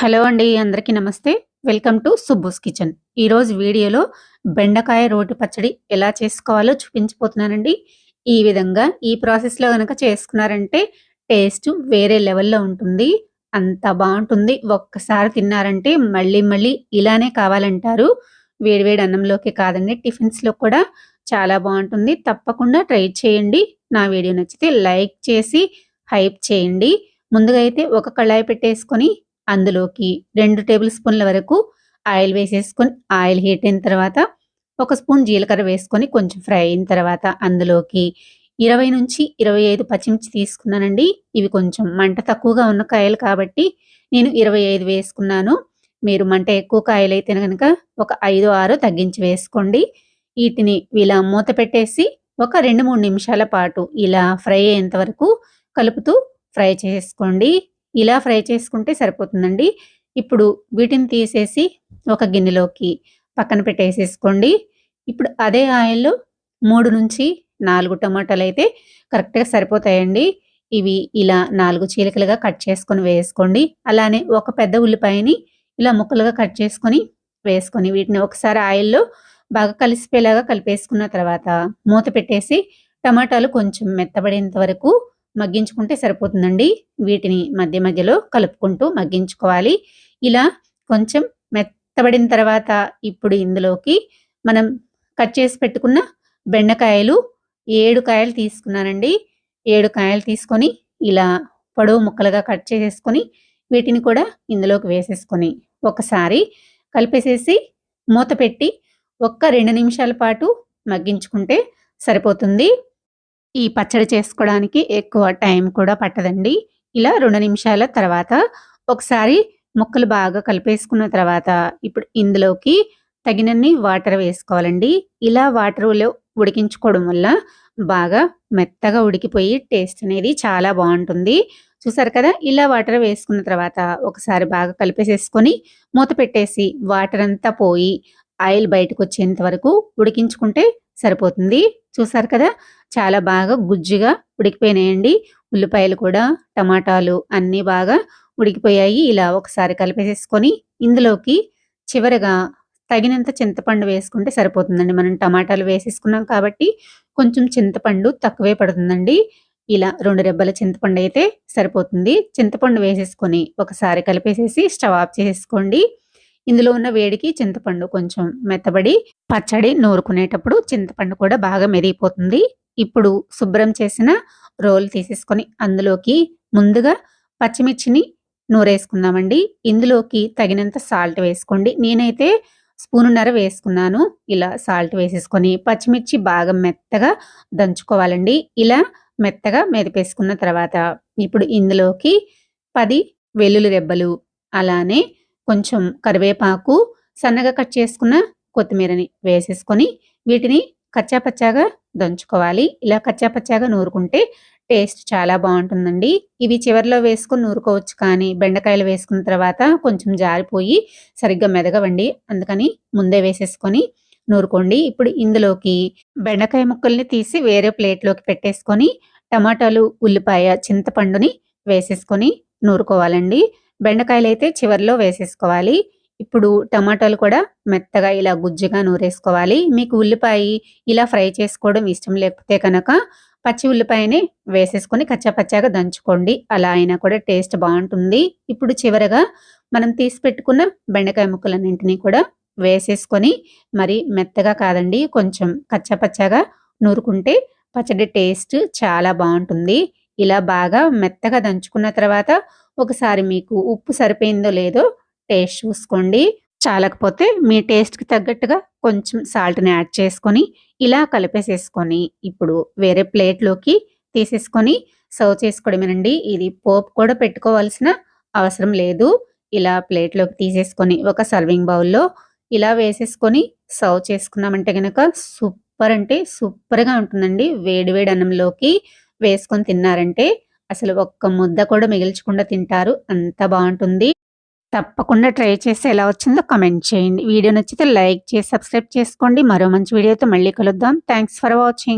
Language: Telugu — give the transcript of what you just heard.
హలో అండి అందరికీ నమస్తే. Welcome to Subbu's kitchen. ఈరోజు వీడియోలో బెండకాయ రోటి పచ్చడి ఎలా చేసుకోవాలో చూపించిపోతున్నానండి ఈ విధంగా ఈ ప్రాసెస్లో కనుక చేసుకున్నారంటే టేస్ట్ వేరే లెవెల్లో ఉంటుంది. అంత బాగుంటుంది. ఒక్కసారి తిన్నారంటే మళ్ళీ మళ్ళీ ఇలానే కావాలంటారు. వేడివేడి అన్నంలోకి కాదండి టిఫిన్స్లో కూడా చాలా బాగుంటుంది. తప్పకుండా ట్రై చేయండి. నా వీడియో నచ్చితే లైక్ చేసి హైప్ చేయండి. ముందుగా అయితే ఒక కళాయి పెట్టేసుకొని అందులోకి రెండు టేబుల్ స్పూన్ల వరకు ఆయిల్ వేసేసుకొని ఆయిల్ హీట్ అయిన తర్వాత ఒక స్పూన్ జీలకర్ర వేసుకొని కొంచెం ఫ్రై అయిన తర్వాత అందులోకి ఇరవై నుంచి ఇరవై ఐదు పచ్చిమిర్చి తీసుకున్నానండి. ఇవి కొంచెం మంట తక్కువగా ఉన్న కాయలు కాబట్టి నేను ఇరవై ఐదు వేసుకున్నాను. మీరు మంట ఎక్కువ కాయలు అయితే కనుక ఒక ఐదు ఆరు తగ్గించి వేసుకోండి. వీటిని ఇలా మూత పెట్టేసి ఒక రెండు మూడు నిమిషాల పాటు ఇలా ఫ్రై అయ్యేంత వరకు కలుపుతూ ఫ్రై చేసుకోండి. ఇలా ఫ్రై చేసుకుంటే సరిపోతుందండి. ఇప్పుడు వీటిని తీసేసి ఒక గిన్నెలోకి పక్కన పెట్టేసేసుకోండి. ఇప్పుడు అదే ఆయిల్లో మూడు నుంచి నాలుగు టమాటాలు అయితే కరెక్ట్గా సరిపోతాయండి. ఇవి ఇలా నాలుగు చీలికలుగా కట్ చేసుకొని వేసుకోండి. అలానే ఒక పెద్ద ఉల్లిపాయని ఇలా ముక్కలుగా కట్ చేసుకొని వేసుకొని వీటిని ఒకసారి ఆయిల్లో బాగా కలిసిపోయేలాగా కలిపేసుకున్న తర్వాత మూత పెట్టేసి టమాటాలు కొంచెం మెత్తబడేంత వరకు మగ్గించుకుంటే సరిపోతుందండి. వీటిని మధ్య మధ్యలో కలుపుకుంటూ మగ్గించుకోవాలి. ఇలా కొంచెం మెత్తబడిన తర్వాత ఇప్పుడు ఇందులోకి మనం కట్ చేసి పెట్టుకున్న బెండకాయలు ఏడు కాయలు తీసుకున్నానండి. ఏడు కాయలు తీసుకొని ఇలా పొడవు ముక్కలుగా కట్ చేసేసుకొని వీటిని కూడా ఇందులోకి వేసేసుకొని ఒకసారి కలిపేసేసి మూత పెట్టి ఒక్క రెండు నిమిషాల పాటు మగ్గించుకుంటే సరిపోతుంది. ఈ పచ్చడి చేసుకోవడానికి ఎక్కువ టైం కూడా పట్టదండి. ఇలా రెండు నిమిషాల తర్వాత ఒకసారి ముక్కలు బాగా కలిపేసుకున్న తర్వాత ఇప్పుడు ఇందులోకి తగినన్ని వాటర్ వేసుకోవాలండి. ఇలా వాటర్లో ఉడికించుకోవడం వల్ల బాగా మెత్తగా ఉడికిపోయి టేస్ట్ అనేది చాలా బాగుంటుంది. చూసారు కదా ఇలా వాటర్ వేసుకున్న తర్వాత ఒకసారి బాగా కలిపేసేసుకొని మూత పెట్టేసి వాటర్ అంతా పోయి ఆయిల్ బయటకు వచ్చేంత వరకు ఉడికించుకుంటే సరిపోతుంది. చూసారు కదా? చాలా బాగా గుజ్జుగా ఉడికిపోయినాయండి. ఉల్లిపాయలు కూడా టమాటాలు అన్నీ బాగా ఉడికిపోయాయి. ఇలా ఒకసారి కలిపేసేసుకొని ఇందులోకి చివరగా తగినంత చింతపండు వేసుకుంటే సరిపోతుందండి. మనం టమాటాలు వేసేసుకున్నాం కాబట్టి కొంచెం చింతపండు తక్కువే పడుతుందండి. ఇలా రెండు రెబ్బల చింతపండు అయితే సరిపోతుంది. చింతపండు వేసేసుకొని ఒకసారి కలిపేసేసి స్టవ్ ఆఫ్ చేసేసుకోండి. ఇందులో ఉన్న వేడికి చింతపండు కొంచెం మెత్తబడి పచ్చడి నూరుకునేటప్పుడు చింతపండు కూడా బాగా మెరిగిపోతుంది ఇప్పుడు శుభ్రం చేసిన రోల్ తీసేసుకొని అందులోకి ముందుగా పచ్చిమిర్చిని నూరేసుకుందామండి. ఇందులోకి తగినంత సాల్ట్ వేసుకోండి. నేనైతే స్పూనున్నర వేసుకున్నాను. ఇలా సాల్ట్ వేసేసుకొని పచ్చిమిర్చి బాగా మెత్తగా దంచుకోవాలండి. ఇలా మెత్తగా మెదిపేసుకున్న తర్వాత ఇప్పుడు ఇందులోకి పది వెల్లుల్లి రెబ్బలు అలానే కొంచెం కరివేపాకు సన్నగా కట్ చేసుకున్న కొత్తిమీరని వేసేసుకొని వీటిని కచ్చాపచ్చాగా దంచుకోవాలి. ఇలా కచ్చాపచ్చాగా నూరుకుంటే టేస్ట్ చాలా బాగుంటుందండి. ఇవి చివరిలో వేసుకొని నూరుకోవచ్చు కానీ బెండకాయలు వేసుకున్న తర్వాత కొంచెం జారిపోయి సరిగ్గా మెదగవండి. అందుకని ముందే వేసేసుకొని నూరుకోండి. ఇప్పుడు ఇందులోకి బెండకాయ ముక్కల్ని తీసి వేరే ప్లేట్లోకి పెట్టేసుకొని టమాటాలు ఉల్లిపాయ చింతపండుని వేసేసుకొని నూరుకోవాలండి. బెండకాయలు అయితే చివరిలో వేసేసుకోవాలి. ఇప్పుడు టమాటాలు కూడా మెత్తగా ఇలా గుజ్జుగా నూరేసుకోవాలి. మీకు ఉల్లిపాయ ఇలా ఫ్రై చేసుకోవడం ఇష్టం లేకపోతే కనుక పచ్చి ఉల్లిపాయని వేసేసుకొని కచ్చాపచ్చాగా దంచుకోండి. అలా అయినా కూడా టేస్ట్ బాగుంటుంది. ఇప్పుడు చివరగా మనం తీసి పెట్టుకున్న బెండకాయ ముక్కలన్నింటినీ కూడా వేసేసుకొని మరి మెత్తగా కాదండి కొంచెం కచ్చాపచ్చాగా నూరుకుంటే పచ్చడి టేస్ట్ చాలా బాగుంటుంది. ఇలా బాగా మెత్తగా దంచుకున్న తర్వాత ఒకసారి మీకు ఉప్పు సరిపోయిందో లేదో టేస్ట్ చూసుకోండి. చాలకపోతే మీ టేస్ట్కి తగ్గట్టుగా కొంచెం సాల్ట్ని యాడ్ చేసుకొని ఇలా కలిపేసేసుకొని ఇప్పుడు వేరే ప్లేట్లోకి తీసేసుకొని సర్వ్ చేసుకోవడమేనండి ఇది పోపు కూడా పెట్టుకోవాల్సిన అవసరం లేదు. ఇలా ప్లేట్లోకి తీసేసుకొని ఒక సర్వింగ్ బౌల్లో ఇలా వేసేసుకొని సర్వ్ చేసుకున్నామంటే కనుక సూపర్ అంటే సూపర్గా ఉంటుందండి. వేడి వేడి అన్నంలోకి వేసుకొని తిన్నారంటే అసలు ఒక్క ముద్ద కూడా మిగిల్చకుండా తింటారు. అంత బాగుంటుంది. తప్పకుండా ట్రై చేసి ఎలా వచ్చిందో కమెంట్ చేయండి. వీడియో నచ్చితే లైక్ చేసి సబ్స్క్రైబ్ చేసుకోండి. మరో మంచి వీడియోతో మళ్ళీ కలుద్దాం. Thanks for watching.